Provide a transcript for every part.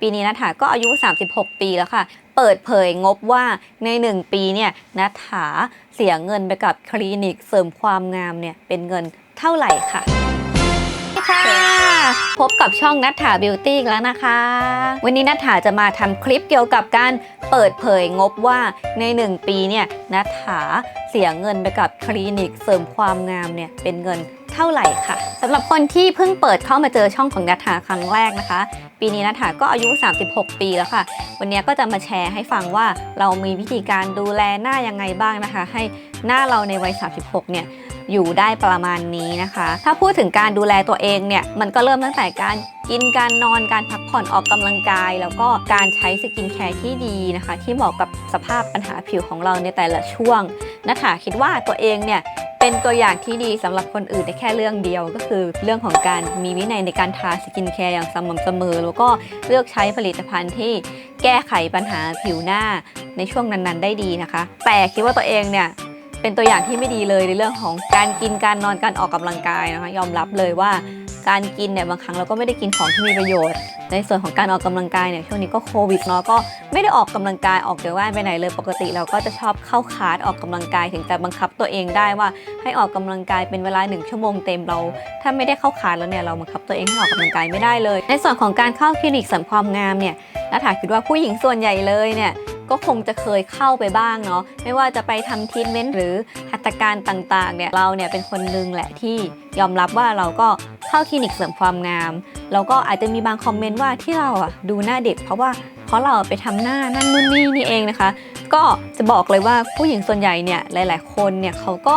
ปีนี้นัฐาก็อายุ 36 ปีแล้วค่ะ เปิดเผยงบว่าใน 1 ปีเนี่ยนัฐาเสียเงินไปกับคลินิกเสริมความงามเนี่ยเป็นเงินเท่าไหร่ค่ะค่ะพบกับช่องนัทถาบิวตี้แล้วนะคะ วันนี้นัทถาจะมาทำคลิปเกี่ยวกับการเปิดเผยงบว่าใน 1 ปีเนี่ยนัทถาเสียเงินไปกับคลินิกเสริมความงามเนี่ยเป็นเงิน เท่าไหร่ค่ะสำหรับคนที่เพิ่งเปิดเข้ามาเจอช่องของนัทถาครั้งแรกนะคะ ปีนี้นัทถาก็อายุ 36 ปีแล้วค่ะ วันนี้ก็จะมาแชร์ให้ฟังว่าเรามีวิธีการดูแลหน้ายังไงบ้างนะคะ ให้หน้าเราในวัย 36 เนี่ยอยู่ได้ประมาณนี้นะคะ ถ้าพูดถึงการดูแลตัวเองเนี่ย มันก็เริ่มตั้งแต่การกิน การนอน การพักผ่อน ออกกำลังกาย แล้วก็การใช้สกินแคร์ที่ดีนะคะ ที่เหมาะกับสภาพปัญหาผิวของเราในแต่ละช่วงนะคะคิดว่าตัวเองเนี่ย เป็นตัวอย่างที่ดีสำหรับคนอื่นได้แค่เรื่องเดียว ก็คือเรื่องของการมีวินัยในการทาสกินแคร์อย่างสม่ำเสมอ แล้วก็เลือกใช้ผลิตภัณฑ์ที่แก้ไขปัญหาผิวหน้าในช่วงนั้นๆ ได้ดีนะคะ แต่คิดว่าตัวเองเนี่ยเป็นตัวอย่างที่ไม่ดีเลยในเรื่องของการกินการนอนการออกกำลังกายนะคะ ยอมรับเลยว่า การกินเนี่ยบางครั้งเราก็ไม่ได้กินของที่มีประโยชน์ ในส่วนของการออกกำลังกายเนี่ยช่วงนี้ก็โควิดเนาะก็ไม่ได้ออกกำลังกายออกจากบ้านไปไหนเลย ปกติเราก็จะชอบเข้าคลาสออกกำลังกายถึงจะบังคับตัวเองได้ว่าให้ออกกำลังกายเป็นเวลาหนึ่งชั่วโมงเต็มเรา ถ้าไม่ได้เข้าคลาสแล้วเนี่ยเราบังคับตัวเองให้ออกกำลังกายไม่ได้เลย ในส่วนของการเข้าคลินิกเสริมความงามเนี่ยนัฐาคิดว่าผู้หญิงส่วนใหญ่เลยเนี่ย ก็คงจะเคยเข้าไปบ้างเนาะไม่ว่าจะไปทำทรีทเมนต์หรือหัตถการต่างๆเนี่ยเราเนี่ยเป็นคนหนึงแหละที่ยอมรับว่าเราก็เข้าคลินิกเสริมความงามแล้วก็อาจจะมีบางคอมเมนต์ว่าที่เราอะดูหน้าเด็กเพราะว่าเพราะเราไปทำหน้านั่นนู่นนี่นี่เองนะคะ ก็จะบอกเลยว่าผู้หญิงส่วนใหญ่เนี่ยหลาย ๆ คนเนี่ยเขาก็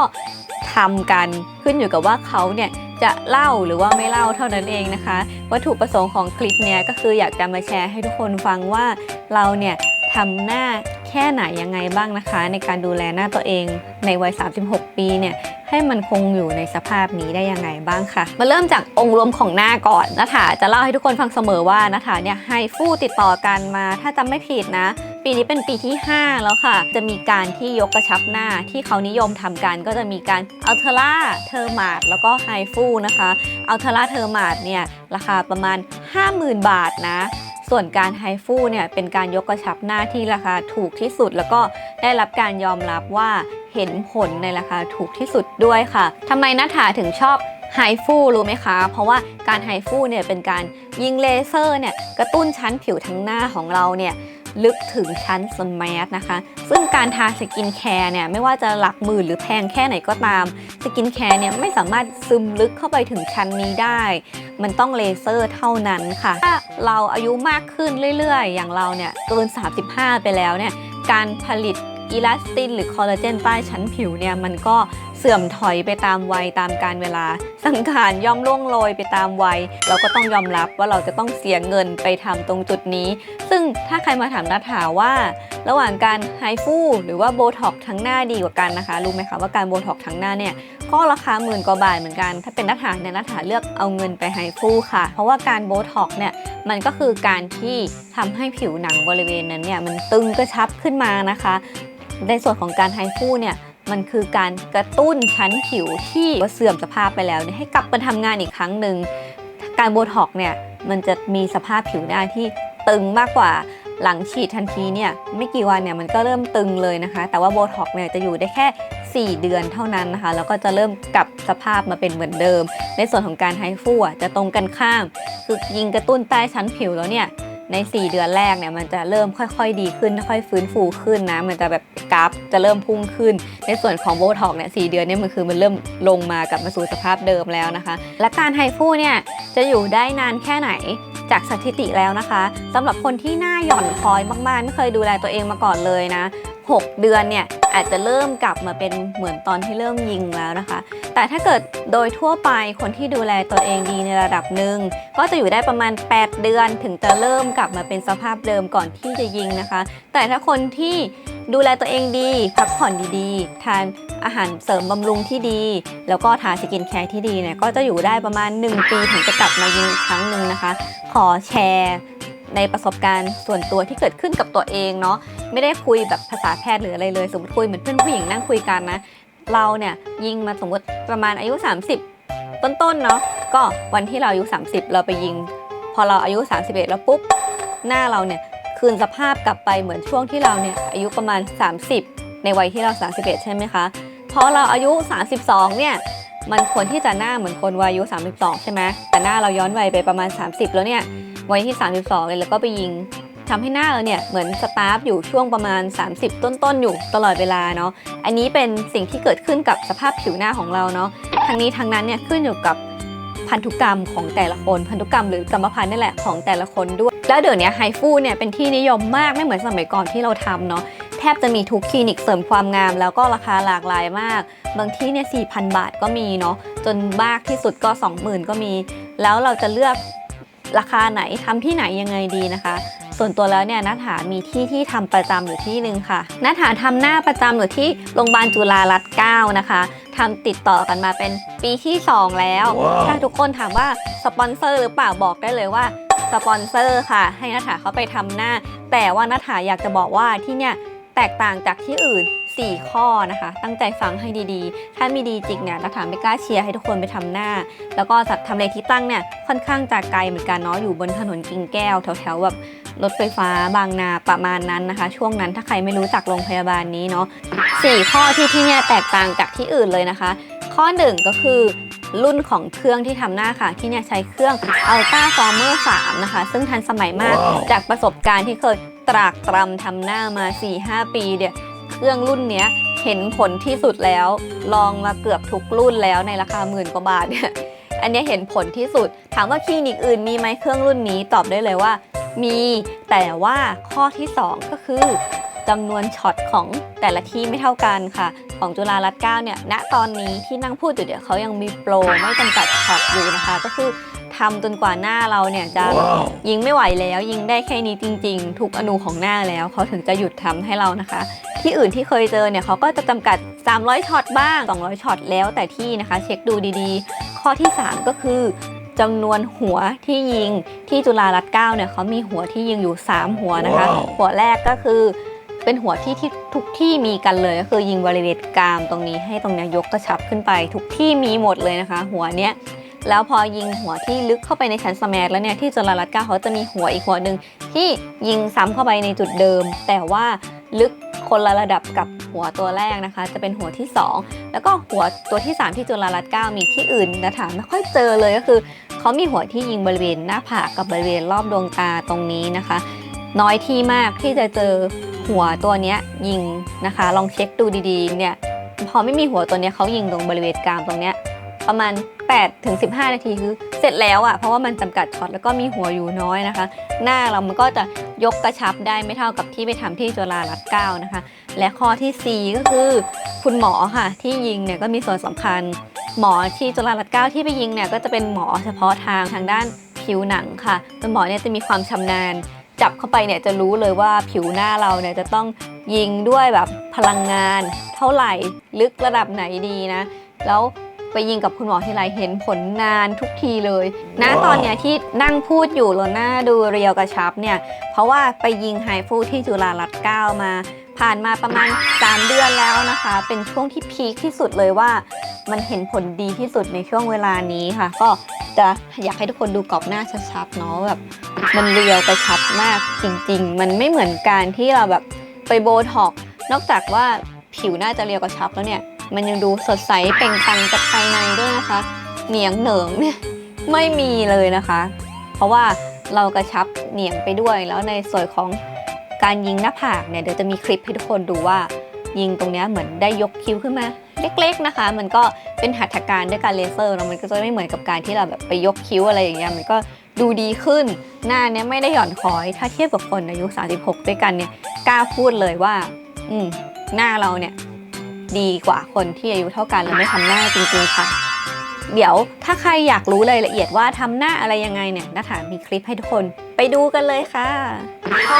ทำกันขึ้นอยู่กับว่าเขาเนี่ยจะเล่าหรือว่าไม่เล่าเท่านั้นเองนะคะ วัตถุประสงค์ของคลิปเนี้ยก็คืออยากจะมาแชร์ให้ทุกคนฟังว่าเราเนี่ย ทำหน้าแค่ไหนยังไงบ้างนะคะ ในการดูแลหน้าตัวเองในวัย 36 ปีเนี่ยให้มันคงอยู่ในสภาพนี้ได้ยังไงบ้างค่ะ มาเริ่มจากองค์รวมของหน้าก่อนนัฐาจะเล่าให้ทุกคนฟังเสมอว่านัฐาเนี่ยให้ฟู่ติดต่อกันมา ถ้าจำไม่ผิดนะ ปีนี้เป็นปีที่ 5 แล้วค่ะ จะมีการที่ยกกระชับหน้าที่เขานิยมทำกัน ก็จะมีการอัลเทล่าเทอร์มาดแล้วก็ไฮฟูนะคะอัลเทล่าเทอร์มาดเนี่ยราคาประมาณ 50,000 บาทนะ ส่วนการไฮฟูเนี่ยเป็นการยกกระชับหน้าที่ราคาถูกที่สุด แล้วก็ได้รับการยอมรับว่าเห็นผลในราคาถูกที่สุดด้วยค่ะทำไมนัฐาถึงชอบไฮฟูรู้ไหมคะ เพราะว่าการไฮฟูเนี่ยเป็นการยิงเลเซอร์เนี่ยกระตุ้นชั้นผิวทั้งหน้าของเราเนี่ย ลึกถึงชั้นสมาร์ทนะคะ ซึ่งการทาสกินแคร์เนี่ยไม่ว่าจะหลักหมื่นหรือแพงแค่ไหนก็ตามสกินแคร์เนี่ยไม่สามารถซึมลึกเข้าไปถึงชั้นนี้ได้ มันต้องเลเซอร์เท่านั้นค่ะ ถ้าเราอายุมากขึ้นเรื่อยๆ อย่างเราเนี่ยเกิน 35 ไปแล้วเนี่ยการผลิต อีลาสติน หรือคอลลาเจนใต้ชั้นผิวเนี่ยมันก็เสื่อมถอยไปตามวัยตามการเวลา สังขารย่อมล่วงโรยไปตามวัย เราก็ต้องยอมรับว่าเราจะต้องเสียเงินไปทำตรงจุดนี้ ซึ่งถ้าใครมาถามนัทถาว่า ระหว่างการไฮฟูหรือว่าโบท็อกทั้งหน้าดีกว่ากันนะคะ รู้ไหมคะว่าการโบท็อกทั้งหน้าเนี่ยก็ราคาหมื่นกว่าบาทเหมือนกัน ถ้าเป็นนักฐาเนี่ยนักฐาเลือกเอาเงินไปไฮฟูค่ะ เพราะว่าการโบท็อกเนี่ยมันก็คือการที่ทำให้ผิวหนังบริเวณนั้นเนี่ยมันตึงกระชับขึ้นมานะคะ ในส่วนของการไฮฟูเนี่ยมันคือการกระตุ้นชั้นผิวที่เสื่อมสภาพไปแล้วเนี่ยให้กลับมาทำงานอีกครั้งหนึ่งการโบท็อกเนี่ยมันจะมีสภาพผิวหน้าที่ตึงมากกว่าหลังฉีดทันทีเนี่ยไม่กี่วันเนี่ยมันก็เริ่มตึงเลยนะคะ แต่ว่าโบท็อกเนี่ยจะอยู่ได้แค่ 4 เดือนเท่านั้นนะคะ แล้วก็จะเริ่มกลับสภาพมาเป็นเหมือนเดิม ในส่วนของการไฮฟูจะตรงกันข้าม คือยิงกระตุ้นใต้ชั้นผิวแล้วเนี่ย ใน 4 เดือนแรกเนี่ยมันจะเริ่มค่อยๆ ดีขึ้น ค่อยฟื้นฟูขึ้นนะ มันจะแบบกราฟจะเริ่มพุ่งขึ้น ในส่วนของโบท็อกเนี่ยสเดือนเนี่ยมันคือมันเริ่มลงมากลับมาสู่สภาพเดิมแล้วนะคะ และการไฮฟูเนี่ยจะอยู่ได้นานแค่ไหนจากสถิติแล้วนะคะสำหรับคนที่หน้าหย่อนคล้อยมากๆ ไม่เคยดูแลตัวเองมาก่อนเลยนะ 6 เดือนเนี่ย อาจจะเริ่มกลับมาเป็นเหมือนตอนที่เริ่มยิงแล้วนะคะ แต่ถ้าเกิดโดยทั่วไปคนที่ดูแลตัวเองดีในระดับหนึ่งก็จะอยู่ได้ประมาณ 8 เดือน ถึงจะเริ่มกลับมาเป็นสภาพเดิมก่อนที่จะยิงนะคะ แต่ถ้าคนที่ดูแลตัวเองดีพักผ่อนดีๆ ทานอาหารเสริมบำรุงที่ดี แล้วก็ทาสกินแคร์ที่ดีเนี่ยก็จะอยู่ได้ประมาณ 1 ปีถึงจะกลับมายิงอีกครั้งหนึ่งนะคะ ขอแชร์ ในประสบการณ์ส่วนตัวที่เกิดขึ้นกับตัวเองเนาะไม่ได้คุยแบบภาษาแพทย์หรืออะไรเลย สมมติคุยเหมือนเพื่อนผู้หญิงนั่งคุยกันนะ เราเนี่ยยิงมาสมมติประมาณอายุ 30 ต้นๆเนาะก็วันที่เราอายุ 30 เราไปยิง พอเราอายุ 31 แล้วปุ๊บหน้าเราเนี่ยคืนสภาพกลับไปเหมือนช่วงที่เราเนี่ยอายุประมาณ 30 ในวัยที่เรา 31 ใช่ไหมคะพอเราอายุ 32 เนี่ยมันควรที่จะหน้าเหมือนคนวัยอายุ 32 ใช่ไหมแต่หน้าเราย้อนวัยไปประมาณ 30 แล้วเนี่ย วัยที่ 32 เลยแล้วก็ไปยิงทำให้หน้าเราเนี่ยเหมือนสตาร์ฟอยู่ช่วงประมาณ 30 ต้นๆ อยู่ตลอดเวลาเนาะอันนี้เป็นสิ่งที่เกิดขึ้นกับสภาพผิวหน้าของเราเนาะทั้งนี้ทั้งนั้นเนี่ยขึ้นอยู่กับพันธุกรรมของแต่ละคนพันธุกรรมหรือกรรมพันธุ์นี่แหละของแต่ละคนด้วย แล้วเดี๋ยวนี้ไฮฟูเนี่ยเป็นที่นิยมมากไม่เหมือนสมัยก่อนที่เราทำเนาะแทบจะมีทุกคลินิกเสริมความงาม แล้วก็ราคาหลากหลายมาก บางที่เนี่ย4,000 บาทก็มีเนาะจนมากที่สุดก็ 20,000 ก็มี แล้วเราจะเลือก ราคาไหนทำที่ไหนยังไงดีนะคะ ส่วนตัวแล้วเนี่ยนัฐามีที่ที่ทำประจำอยู่ที่หนึ่งค่ะนัฐาทำหน้าประจำอยู่ที่โรงพยาบาลจุฬารัตน์9นะคะทำติดต่อกันมาเป็นปีที่ 2 แล้วถ้าทุกคนถามว่าสปอนเซอร์หรือเปล่าบอกได้เลยว่าสปอนเซอร์ค่ะ ให้นัฐาเขาไปทำหน้า แต่ว่านัฐาอยากจะบอกว่าที่เนี่ยแตกต่างจากที่อื่น 4 ข้อนะคะ ตั้งใจฟังให้ดีๆ ถ้ามีดีจริงเนี่ยนัฐาไม่กล้าเชียร์ให้ทุกคนไปทำหน้า แล้วก็จัดทำเลที่ตั้งเนี่ยค่อนข้างจะไกลเหมือนกันเนาะอยู่บนถนนกิ่งแก้วแถวๆแบบรถไฟฟ้าบางนาประมาณนั้นนะคะ ช่วงนั้นถ้าใครไม่รู้จักโรงพยาบาลนี้เนาะสี่ข้อที่ที่เนี่ยแตกต่างจากที่อื่นเลยนะคะ ข้อหนึ่งก็คือรุ่นของเครื่องที่ทำหน้าค่ะ ที่เนี่ยใช้เครื่อง Ultra Former 3 นะคะ ซึ่งทันสมัยมากจากประสบการณ์ที่เคยตรากตรำทำหน้ามา 4-5 ปีเนี่ย เครื่องรุ่นนี้เห็นผลที่สุดแล้ว ลองมาเกือบทุกรุ่นแล้วในราคาหมื่นกว่าบาทเนี่ยอันนี้เห็นผลที่สุด ถามว่าคลินิกอื่นมีไหมเครื่องรุ่นนี้ตอบได้เลยว่า มีแต่ว่าข้อที่ 2 ก็คือจำนวนช็อตของแต่ละที่ไม่เท่ากันค่ะ ของจุฬารัตน์9เนี่ยณตอนนี้ที่นั่งพูดอยู่เดี๋ยวเขายังมีโปรไม่จำกัดช็อตอยู่นะคะ ก็คือ ทำจนกว่าหน้าเราเนี่ยจะยิงไม่ไหวแล้ว ยิงได้แค่นี้จริง ๆ ทุกอนูของหน้าแล้วเขาถึงจะหยุดทำให้เรานะคะ ที่อื่นที่เคยเจอเนี่ยเขาก็จะจำกัด 300ช็อตบ้าง 200ช็อตแล้วแต่ที่นะคะ เช็คดูดีๆ ข้อที่ 3 ก็คือจำนวนหัวที่ยิงที่จุฬารัตน์9เนี่ยเขามีหัวที่ยิงอยู่ 3 หัวนะคะว้าวหัวแรกก็คือเป็นหัวที่ที่ทุกที่มีกันเลยก็คือยิงบริเวณกรามตรงนี้ให้ตรงเนี้ยยกกระชับขึ้นไป ทุกที่มีหมดเลยนะคะ หัวเนี้ย แล้วพอยิงหัวที่ลึกเข้าไปในชั้นสแมัแล้วเนี่ยที่จุฬารัตน์9เขาจะมีหัวอีกหัวหนึ่งที่ยิงซ้ำเข้าไปในจุดเดิม แต่ว่าลึกคนละระดับกับหัวตัวแรกนะคะ จะเป็นหัวที่ 2 แล้วก็หัวตัวที่ 3 ที่จุฬารัตน์9มีที่อื่นนะถามไม่ค่อยเจอเลยก็คือเขามีหัวที่ยิงบริเวณหน้าผากกับบริเวณรอบดวงตาตรงนี้นะคะ น้อยที่มากที่จะเจอหัวตัวนี้ยิงนะคะ ลองเช็คดูดีๆเนี่ยพอไม่มีหัวตัวนี้เขายิงตรงบริเวณกรามตรงเนี้ยประมาณ 8ถึง15 นาทีคือเสร็จแล้วอะ่ะเพราะว่ามันจำกัดช็อตแล้วก็มีหัวอยู่น้อยนะคะ หน้าเรามันก็จะยกกระชับได้ไม่เท่ากับที่ไปทำที่จุฬารัตน์เก้านะคะ และข้อทีสี่ 4 ก็คือคุณหมอค่ะ ที่ยิงเนี่ยก็มีส่วนสำคัญ หมอที่จุฬารัตน์เก้าที่ไปยิงเนี่ยก็จะเป็นหมอเฉพาะทางทางด้านผิวหนังค่ะคุณหมอเนี่ยจะมีความชำนาญจับเข้าไปเนี่ยจะรู้เลยว่าผิวหน้าเราเนี่ยจะต้องยิงด้วยแบบพลังงาน เท่าไหร่ลึกระดับไหนดีนะ แล้ว ไปยิงกับคุณหมอทีไรเห็นผลนานทุกทีเลยณว้าวตอนเนี้ยที่นั่งพูดอยู่แล้วหน้าดูเรียวกระชับเนี่ย เพราะว่าไปยิงไฮฟูที่จุฬารัตน์9มา ผ่านมาประมาณ 3 เดือนแล้วนะคะ เป็นช่วงที่พีคที่สุดเลยว่ามันเห็นผลดีที่สุดในช่วงเวลานี้ค่ะ ก็จะอยากให้ทุกคนดูกรอบหน้าชัดๆเนาะแบบมันเรียวกระชับมากจริง ๆ มันไม่เหมือนการที่เราแบบไปโบท็อกซ์นอกจากว่าผิวหน้าจะเรียวกระชับแล้วเนี่ย มันยังดูสดใสเปล่งปลังจากภายในด้วยนะคะ เหนียงเหนิงเนี่ยไม่มีเลยนะคะ เพราะว่าเรากระชับเหนียงไปด้วย แล้วในส่วนของการยิงหน้าผากเนี่ยเดี๋ยวจะมีคลิปให้ทุกคนดูว่ายิงตรงเนี้ยเหมือนได้ยกคิ้วขึ้นมา เล็กๆนะคะ มันก็เป็นหัตถการด้วยการเลเซอร์แล้วมันก็จะไม่เหมือนกับการที่เราแบบไปยกคิ้วอะไรอย่างเงี้ยมันก็ดูดีขึ้น หน้าเนี้ยไม่ได้หย่อนคอย ถ้าเทียบกับคนอายุ 36 ด้วยกันเนี่ยกล้าพูดเลยว่า อืมหน้าเราเนี่ย ดีกว่าคนที่อายุเท่ากันแล้วไม่ทำหน้าจริงๆค่ะ เดี๋ยวถ้าใครอยากรู้รายละเอียดว่าทำหน้าอะไรยังไงเนี่ยนัฐามีคลิปให้ทุกคนไปดูกันเลยค่ะ ก็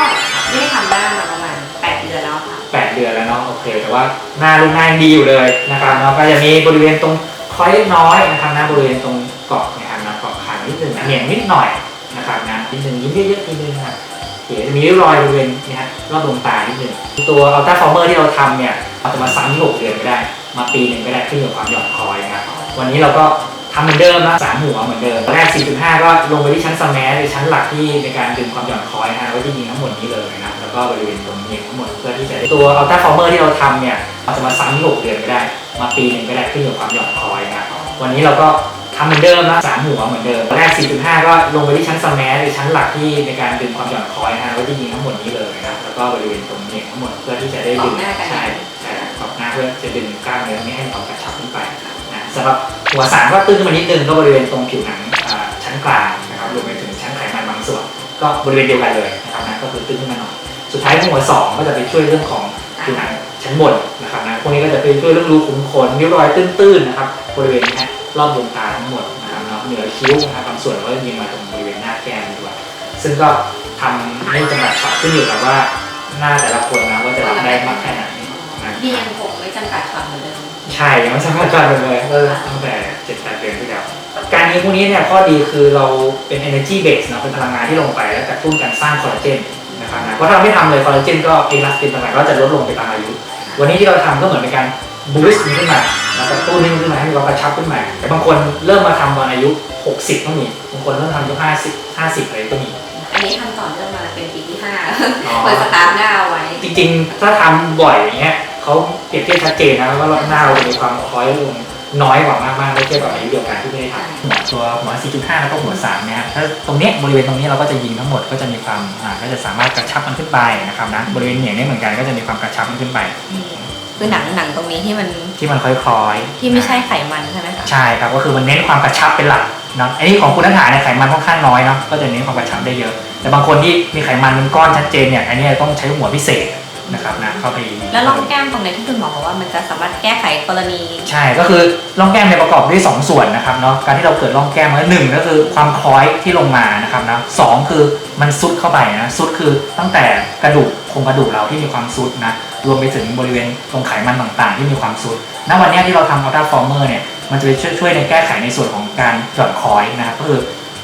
ไม่ได้ทำหน้ามาประมาณ8เดือนแล้วค่ะ แปดเดือนแล้วเนาะโอเคแต่ว่าหน้าลูกหน้ายังดีอยู่เลยนะครับเนาะก็จะมีบริเวณตรงคอยเล็กน้อยนะครับนะบริเวณตรงเกาะนะครับนะเกาะคางนิดนึงนะเหนียงนิดหน่อยนะครับนะนิดนึงยิ้มเยอะๆนิดนึงนะครับโอเคจะมีริ้วรอยบริเวณนี่ฮะรอบดวงตานิดนึงตัวอัลตราฟอร์เมอร์ที่เราทำเนี่ย เราจะมาซ้ำที่หกเดือนก็ได้ มาปีหนึ่งก็ได้ขึ้นอยู่กับความหย่อนคอยนะครับวันนี้เราก็ทำเหมือนเดิมนะสามหัวเหมือนเดิมแรก 4.5 ก็ลงไปที่ชั้นสแมสหรือชั้นหลักที่ในการดึงความหย่อนคอยนะฮะก็จะยิงทั้งหมดนี้เลยนะแล้วก็บริเวณตรงนี้ทั้งหมดเพื่อที่จะได้ตัวอัลต้าฟอร์เมอร์ที่เราทำเนี่ยเราจะมาซ้ำหกเดือนก็ได้ มาปีหนึ่งก็ได้ขึ้นอยู่กับความหย่อนคอยนะครับวันนี้เราก็ทำเหมือนเดิมนะสามหัวเหมือนเดิมแรก 4.5 ก็ลงไปที่ชั้นสแมสหรือชั้นหลักที่ในการดึงความหย่อนคอยนะฮะก็จะยิงทั้งหมดนี้เลยนะแล้วก็บริเวณตรงนี้ทั้งหมดเพื่อที่จะได้ดึงขอบหน้ากันใช่ พื่อจะดึงกล้ามเนื้อนี้ให้มันกระชับขึ้นไปนะสำหรับหัวสามก็ตื้นขึ้นมานิดนึงก็บริเวณตรงผิวหนังชั้นกลางนะครับรวมไปถึงชั้นไขมันบางส่วน ก็บริเวณเดียวกันเลยนะครับนะก็คือตื้นขึ้นมาหน่อยสุดท้ายหัวสองก็จะไปช่วยเรื่องของผิวหนังชั้นบนนะครับนะพวกนี้ก็จะไปช่วยเรื่องรูขุมขนริ้วรอยตื้นๆนะครับบริเวณนี้รอบดวงตาทั้งหมดนะครับเนาะเหนือคิ้วนะครับบางส่วนก็จะยิงมาตรงบริเวณหน้าแก้มด้วยซึ่งก็ทำให้จำกัดช็อตขึ้นอยู่กับว่าหน้าแต่ละคนนะว่าจะรับได้มากแค่ไหนนะที่ยังคงไม่จำกัดช็อตเหมือนเดิม ใช่ยังไม่สามารถจอดมันเลยเออตั้งแต่เจ็ดแปดเดือนที่แล้ว การยิงพวกนี้เนี่ยข้อดีคือเราเป็น energy base เนอะเป็นพลังงานที่ลงไปแล้วกระตุ้นการสร้างคอลลาเจนนะครับนะเพราะถ้าเราไม่ทำเลยคอลลาเจนก็เอลาสตินต่างๆก็จะลดลงไปตามอายุ วันนี้ที่เราทำก็เหมือนเป็นการบูสต์มันขึ้นมาแล้วกระตุ้นให้มันขึ้นมาให้มันกระชับขึ้นมา แต่บางคนเริ่มมาทำตอนอายุ 60ก็มีบางคนเริ่มทำอายุ50 50อะไรก็มี อันนี้ทำต่อเนื่องมาเป็นปีที่ห้าอ๋อเปิดสตาร์ทหน้าเอาไว้ จริงๆ ถ้าทำบ่อยอย่างเงี้ย เขาเปรียบเทียบชัดเจนนะว่าหน้าเราจะมีความคล้อยลงน้อยกว่ามากๆเมื่อเทียบกับอายุเดียวกันที่ไม่ได้ทำหัวตัวหัว 4.5 แล้วก็หัว 3 เนี่ยฮะถ้าตรงเนี้ยบริเวณตรงนี้เราก็จะยิงทั้งหมดก็จะมีความอ่าก็จะสามารถกระชับมันขึ้นไปนะครับนะบริเวณเหนียงเนี่ยเหมือนกันก็จะมีความกระชับมันขึ้นไป คือหนังหนังตรงนี้ที่มันที่มันคล้อยๆที่ไม่ใช่ไขมันใช่ไหมคะใช่ครับก็คือมันเน้นความกระชับเป็นหลักเนาะอันนี้ของคุณนัฐาเนี่ยไขมันค่อนข้างน้อยเนาะก็จะเน้นความกระชับได้เยอะ แต่บางคนที่มีไขมันเป็นก้อนชัดเจนเนี่ยอันนี้ต้องใช้หัวพิเศษ นะครับนะเข้าไปแล้วร่องแก้มตรงไหนที่คุณหมอบอกว่ามันจะสามารถแก้ไขกรณี ใช่ก็คือร่องแก้มเนี่ยประกอบด้วยสองส่วนนะครับเนาะการที่เราเกิดร่องแก้มก็หนึ่งก็คือความคล้อยที่ลงมานะครับนะสองคือมันซุดเข้าไปนะซุดคือตั้งแต่กระดูกโครงกระดูกเราที่มีความซุดนะรวมไปถึงบริเวณตรงไขมันต่างๆ ที่มีความซุดณวันเนี้ยที่เราทำอัลตราฟอร์เมอร์เนี่ยมันจะไปช่วยช่วยในแก้ไขในส่วนของการหย่อนคอยนะครับก็คือ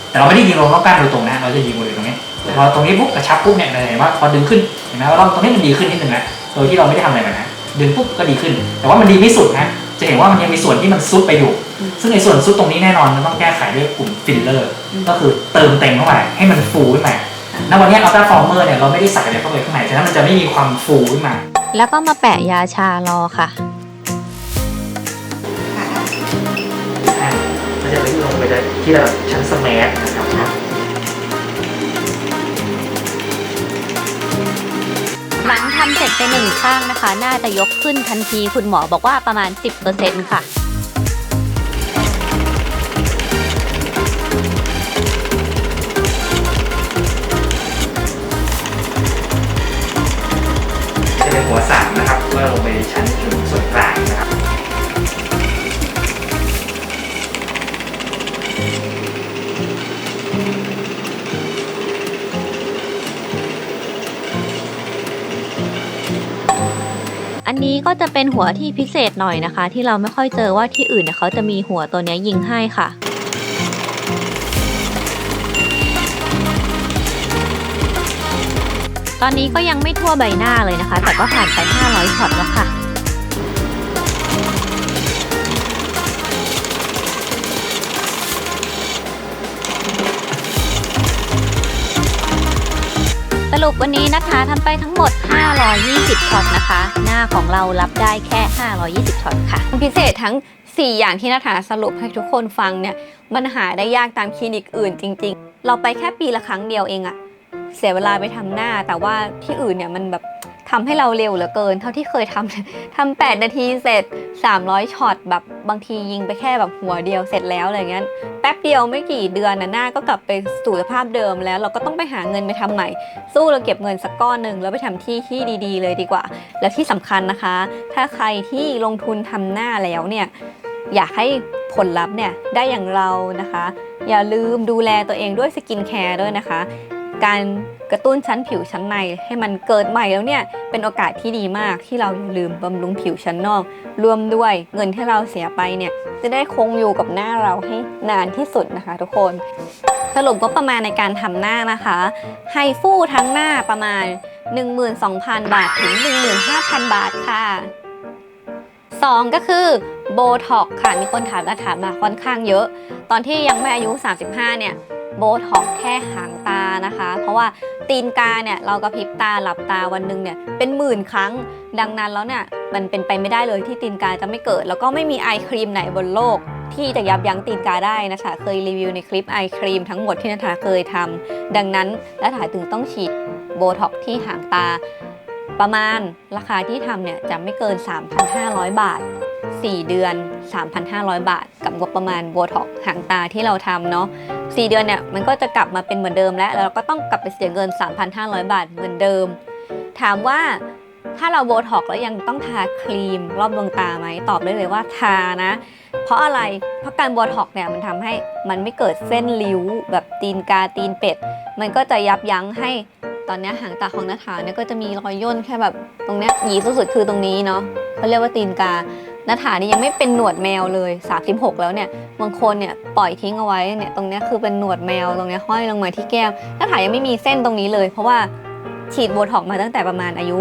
แต่เราไม่ได้ยิงลงร่องกล้ามโดยตรงนะเราจะยิงบริเวณตรงนี้แต่ พอตรงนี้ปุ๊บกระชับปุ๊บเนี่ยเราจะเห็นว่าพอดึงขึ้นเห็นไหมว่าร่องตรงนี้มันดีขึ้นนิดนึงนะโดยที่เราไม่ได้ทำอะไรมันนะดึงปุ๊บก็ดีขึ้น แต่ว่ามันดีไม่สุดนะจะเห็นว่ามันยังมีส่วนที่มันซุดไปอยู่อืมซึ่งในส่วนซุดตรงนี้แน่นอนมันต้องแก้ไขด้วยกลุ่มฟิลเลอร์อืมก็คือเติมเต็มเข้าไปให้มันฟูขึ้นมาณวันนี้อัลตราฟอร์เมอร์เนี่ยเราไม่ได้ใส่อะไรเข้าไปข้างในฉะนั้นมันจะไม่มีความฟูขึ้นมา แล้วก็มาแปะยาชารอค่ะอ่ามันจะไปลงไปที่ระดับชั้นสแมทนะครับ ไปหนึ่งข้างนะคะ น่าจะยกขึ้นทันทีคุณหมอบอกว่าประมาณ 10%ค่ะจะเป็นหัวสามนะครับก็ลงไปชั้นถึงส่วนกลางนะครับ ก็จะเป็นหัวที่พิเศษหน่อยนะคะ ที่เราไม่ค่อยเจอว่าที่อื่นเนี่ยเขาจะมีหัวตัวนี้ยยิงให้ค่ะตอนนี้ก็ยังไม่ทั่วใบหน้าเลยนะคะ แต่ก็ผ่านไป 500ช็อตแล้วค่ะ รุปวันนี้นะคะทำไปทั้งหมด 520ช็อตนะคะ หน้าของเรารับได้แค่ 520ช็อตค่ะ พิเศษทั้ง 4 อย่างที่นัฐาสรุปให้ทุกคนฟังเนี่ยมันหาได้ยากตามคลินิกอื่นจริง ๆ เราไปแค่ปีละครั้งเดียวเองอะเสียเวลาไปทำหน้าแต่ว่าที่อื่นเนี่ยมันแบบ ทำให้เราเร็วเหลือเกิน เท่าที่เคยทำทำ8นาทีเสร็จ 300ช็อตแบบบางทียิงไปแค่แบบหัวเดียวเสร็จแล้วอะไรเงี้ยแป๊บเดียวไม่กี่เดือนนะหน้าก็กลับไปสู่สภาพเดิมแล้ว เราก็ต้องไปหาเงินไปทำใหม่ สู้เราเก็บเงินสักก้อนหนึ่งแล้วไปทำที่ที่ดี ๆ เลยดีกว่า แล้วที่สำคัญนะคะ ถ้าใครที่ลงทุนทำหน้าแล้วเนี่ยอยากให้ผลลัพธ์เนี่ยได้อย่างเรานะคะ อย่าลืมดูแลตัวเองด้วยสกินแคร์ด้วยนะคะ การกระตุ้นชั้นผิวชั้นในให้มันเกิดใหม่แล้วเนี่ยเป็นโอกาสที่ดีมากที่เราลืมบำรุงผิวชั้นนอก รวมด้วยเงินที่เราเสียไปเนี่ยจะได้คงอยู่กับหน้าเราให้นานที่สุดนะคะ ทุกคน สรุปก็ประมาณในการทำหน้านะคะไฮฟูทั้งหน้าประมาณ 12,000 บาทถึง 15,000 บาทค่ะ 2 ก็คือโบท็อกค่ะมีคนถามและถามมาค่อนข้างเยอะ ตอนที่ยังไม่อายุ 35 เนี่ย โบท็อกแค่หางตานะคะ เพราะว่าตีนกาเนี่ยเรากระพริบตาหลับตาวันหนึ่งเนี่ยเป็นหมื่นครั้ง ดังนั้นแล้วเนี่ยมันเป็นไปไม่ได้เลยที่ตีนกาจะไม่เกิด แล้วก็ไม่มีไอครีมไหนบนโลก ที่จะยับยั้งตีนกาได้นะคะ เคยรีวิวในคลิปไอครีมทั้งหมดที่นัทาเคยทำดังนั้นและถ่ายถึงต้องฉีดโบท็อกที่หางตา ประมาณราคาที่ทำเนี่ยจะไม่เกิน 3,500 บาท 4 เดือน 3,500 บาท กับงบประมาณโบท็อกหางตาที่เราทำเนาะ4เดือนเนี่ยมันก็จะกลับมาเป็นเหมือนเดิมแล้วแล้วเราก็ต้องกลับไปเสียเงิน 3,500 บาทเหมือนเดิม ถามว่าถ้าเราโบท็อกแล้วยังต้องทาครีมรอบดวงตาไหมตอบได้เลยว่าทานะ เพราะอะไรเพราะการโบท็อกเนี่ยมันทำให้มันไม่เกิดเส้นริ้ว แบบตีนกาตีนเป็ด มันก็จะยับยั้งให้ตอนนี้หางตาของนาถาเนี่ยก็จะมีรอยย่นแค่แบบตรงเนี้ยหยีสุดๆคือตรงนี้เนาะเขาเรียกว่าตีนกา นาถานี่ยังไม่เป็นหนวดแมวเลย36แล้วเนี่ยบางคนเนี่ยปล่อยทิ้งเอาไว้เนี่ยตรงนี้คือเป็นหนวดแมวตรงนี้ห้อยลงมาที่แก้มนาถายังไม่มีเส้นตรงนี้เลย เพราะว่าฉีดโบท็อกมาตั้งแต่ประมาณอายุ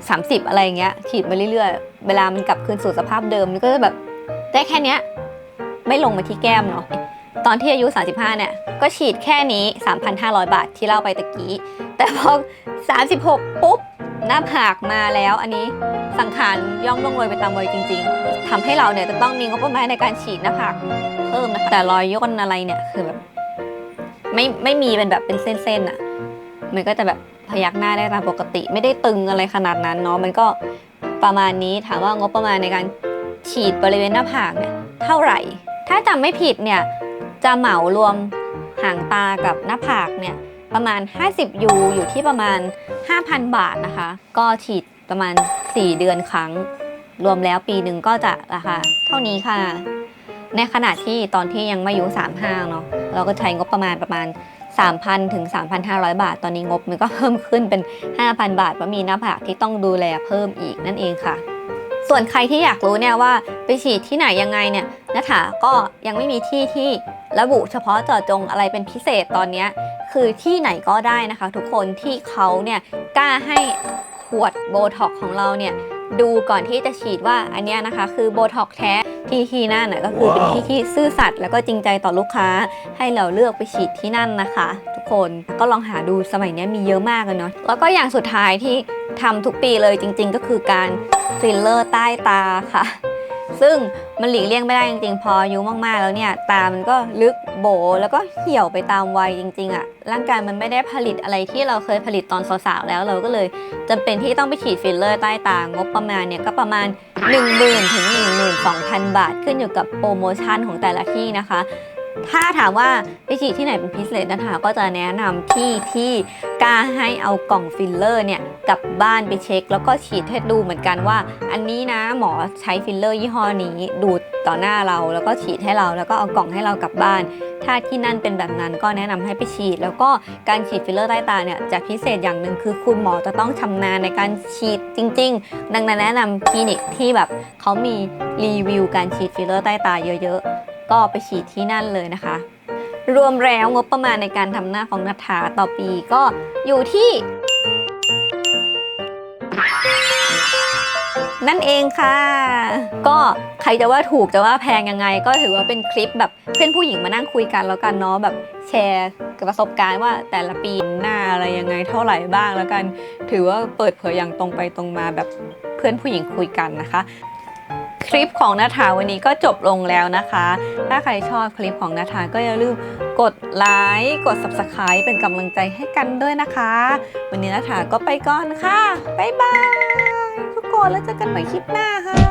30 อะไรอย่างเงี้ยฉีดมาเรื่อยๆ เวลามันกลับคืนสู่สภาพเดิมมันก็จะแบบได้แค่เนี้ยไม่ลงมาที่แก้มเนาะตอนที่อายุ 35 เนี่ย ก็ฉีดแค่นี้ 3,500 บาทที่เล่าไปตะกี้ แต่พอ 36 ปุ๊บ หน้าผากมาแล้วอันนี้สังขารย่อมลงโรยไปตามวัยจริง ๆทำให้เราเนี่ยจะต้องมีงบประมาณในการฉีดหน้าผากเพิ่มนะคะแต่รอยย่นอะไรเนี่ยคือแบบไม่ไม่มีเป็นแบบเป็นเส้นๆอะมันก็จะแบบพยักหน้าได้ตามปกติ ไม่ได้ตึงอะไรขนาดนั้นเนาะมันก็ประมาณนี้ถามว่างบประมาณในการฉีดบริเวณหน้าผากเนี่ยเท่าไหร่ ถ้าจำไม่ผิดเนี่ยจะเหมารวมหางตากับหน้าผากเนี่ยประมาณ 50ยูอยู่ที่ประมาณ 5,000 บาทนะคะ ก็ฉีดประมาณ 4 เดือนครั้ง รวมแล้วปีหนึ่งก็จะราคาเท่านี้ค่ะ ในขณะที่ตอนที่ยังไม่อายุ35เนาะเราก็ใช้งบประมาณประมาณ 3,000 ถึง 3,500 บาท ตอนนี้งบมันก็เพิ่มขึ้นเป็น 5,000 บาทเพราะมีหน้าผากที่ต้องดูแลเพิ่มอีกนั่นเองค่ะ ส่วนใครที่อยากรู้เนี่ยว่าไปฉีดที่ไหนยังไงเนี่ยนัฐาก็ยังไม่มีที่ที่ ระบุเฉพาะเจาะจงอะไรเป็นพิเศษตอนนี้คือที่ไหนก็ได้นะคะ ทุกคนที่เขาเนี่ยกล้าให้ขวดโบท็อกของเราเนี่ยดูก่อนที่จะฉีดว่าอันนี้นะคะ คือโบท็อกแท้ที่ที่นั่นนะก็คือเป็นที่ที่ซื่อสัตย์แล้วก็จริงใจต่อลูกค้า ให้เราเลือกไปฉีดที่นั่นนะคะ ทุกคนก็ลองหาดูสมัยนี้มีเยอะมากเลยเนาะแล้วก็อย่างสุดท้ายที่ทำทุกปีเลยจริง ๆ ก็คือการฟิลเลอร์ใต้ตาค่ะ ซึ่งมันหลีกเลี่ยงไม่ได้จริงๆ พออายุมากๆแล้วเนี่ย ตามันก็ลึกโบแล้วก็เหี่ยวไปตามวัยจริงๆอะร่างกายมันไม่ได้ผลิตอะไรที่เราเคยผลิตตอนสาวๆแล้ว เราก็เลยจำเป็นที่ต้องไปฉีดฟิลเลอร์ใต้ตางบประมาณเนี่ยก็ประมาณ 1 0,000 ถึง 12,000 บาท ขึ้นอยู่กับโปรโมชั่นของแต่ละที่นะคะ ถ้าถามว่าไปฉีดที่ไหนเป็นพิเศษนะคะก็จะแนะนำที่ที่กล้าให้เอากล่องฟิลเลอร์เนี่ยกลับบ้านไปเช็ค แล้วก็ฉีดให้ดูเหมือนกันว่า อันนี้นะหมอใช้ฟิลเลอร์ยี่ห้อนี้ดูดต่อหน้าเราแล้วก็ฉีดให้เราแล้วก็เอากล่องให้เรากลับบ้าน ถ้าที่นั่นเป็นแบบนั้นก็แนะนำให้ไปฉีด แล้วก็การฉีดฟิลเลอร์ใต้ตาเนี่ยจะพิเศษอย่างหนึ่งคือคุณหมอจะต้องชำนาญในการฉีดจริง ๆ ดังนั้นแนะนำคลินิกที่แบบเขามีรีวิวการฉีดฟิลเลอร์ใต้ตาเยอะๆ ก็ไปฉีดที่นั่นเลยนะคะ รวมแล้วงบประมาณในการทำหน้าของนัทธาต่อปีก็อยู่ที่ นั่นเองค่ะ ก็ใครจะว่าถูกจะว่าแพงยังไง ก็ถือว่าเป็นคลิปแบบเพื่อนผู้หญิงมานั่งคุยกันแล้วกันเนาะแบบแชร์ประสบการณ์ว่าแต่ละปีหน้าอะไรยังไงเท่าไหร่บ้างแล้วกัน ถือว่าเปิดเผยอย่างตรงไปตรงมาแบบเพื่อนผู้หญิงคุยกันนะคะ คลิปของนาถาวันนี้ก็จบลงแล้วนะคะ ถ้าใครชอบคลิปของนาถาก็อย่าลืมกดไลค์กด subscribe เป็นกำลังใจให้กันด้วยนะคะ วันนี้นาถาก็ไปก่อนค่ะ บ๊ายบายทุกคนแล้วเจอกันใหม่คลิปหน้าค่ะ